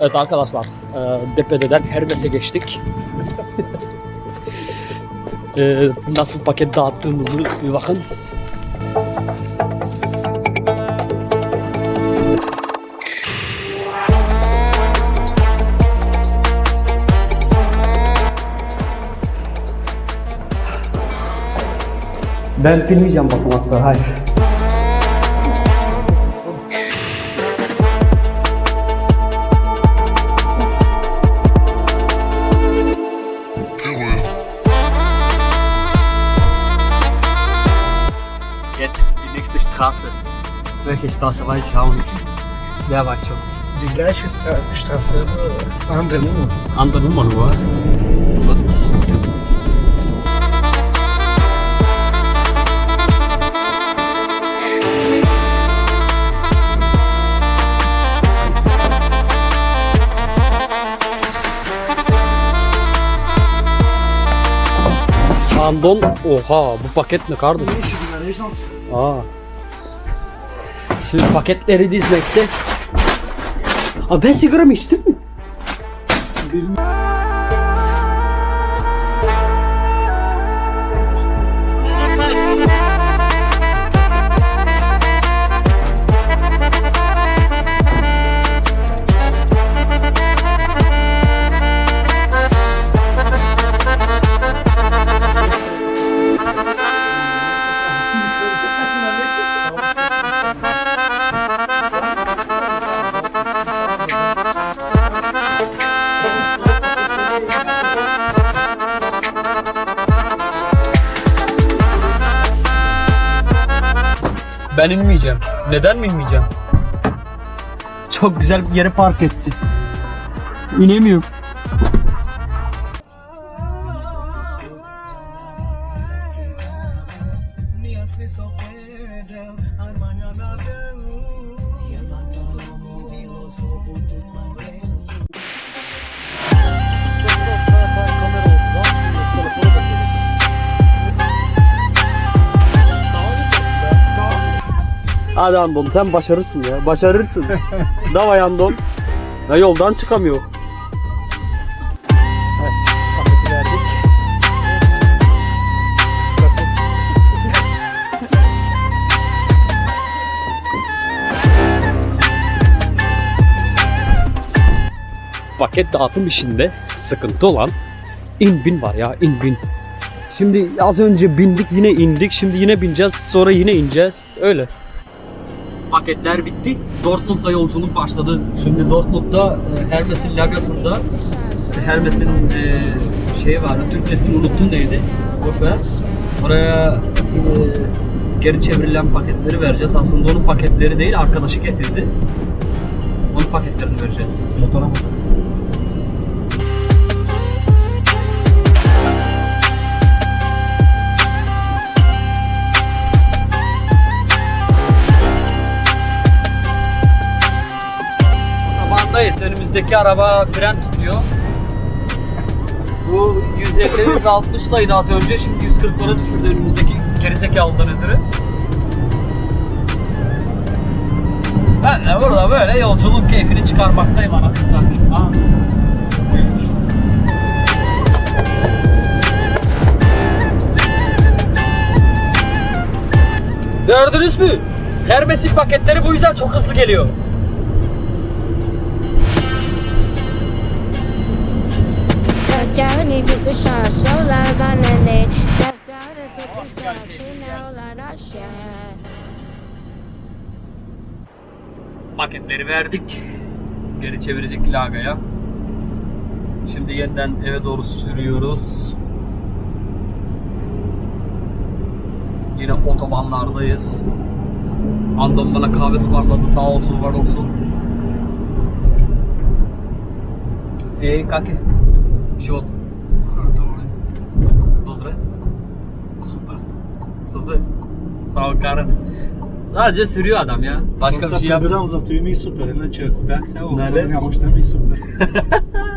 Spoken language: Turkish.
Evet arkadaşlar, e, Depede'den Hermes'e geçtik. E, nasıl paket dağıttığımızı bir bakın. Ben bilmeyeceğim basamakları, hayır. Jetzt die nächste Straße. Welche Straße weiß ich auch nicht. Wer weiß schon. Die gleiche Stra Straße, andere Nummer. Andere Nummer nur. Andon, oha bu paket ne kardeşim? Aa. Şimdi paketleri dizmekte. Abi ben sigara mı içtim mi? Ben inmeyeceğim. Neden mi inmeyeceğim? Çok güzel bir yere park etti. İnemiyorum. Hadi Andon sen başarırsın ya. Başarırsın. Davay Andon. Ya yoldan çıkamıyor. Paket dağıtım işinde sıkıntı olan in bin var ya in bin. Şimdi az önce bindik yine indik şimdi yine bineceğiz sonra yine ineceğiz öyle. Paketler bitti. Dortmund'da yolculuk başladı. Şimdi Dortmund'da e, Hermes'in lagasında Hermes'in e, şeyi vardı. Türkçesini unuttum neydi? Boş ver. Oraya e, geri çevrilen paketleri vereceğiz. Aslında onun paketleri değil, arkadaşı getirdi. Onun paketlerini vereceğiz. Motora bak. Arabandayız. Önümüzdeki araba fren tutuyor. Bu 150-160'laydı az önce. Şimdi 140'lara düşürdü önümüzdeki gerizekalıdan ötürü. Ben de burada böyle yolculuk keyfini çıkarmaktayım anasını satayım. Buymuş. Gördünüz mü? Hermes'in paketleri bu yüzden çok hızlı geliyor. Ducked out and put the shot, slow like banana. Ducked out put the like I share. paketleri verdik. Geri çevirdik lagaya. Şimdi yeniden eve doğru sürüyoruz. Yine otobanlardayız. Andon bana kahve ısmarladı sağ olsun var olsun. Ej, kaki? Život. Dobre. Super. Super. Sağ ol Karen. Sadece sürüyor adam ya. Başka bir şey yapmıyor. uzatıyor mi süper. Inače, ako bях сега Нали? в това нямаше да ми супер.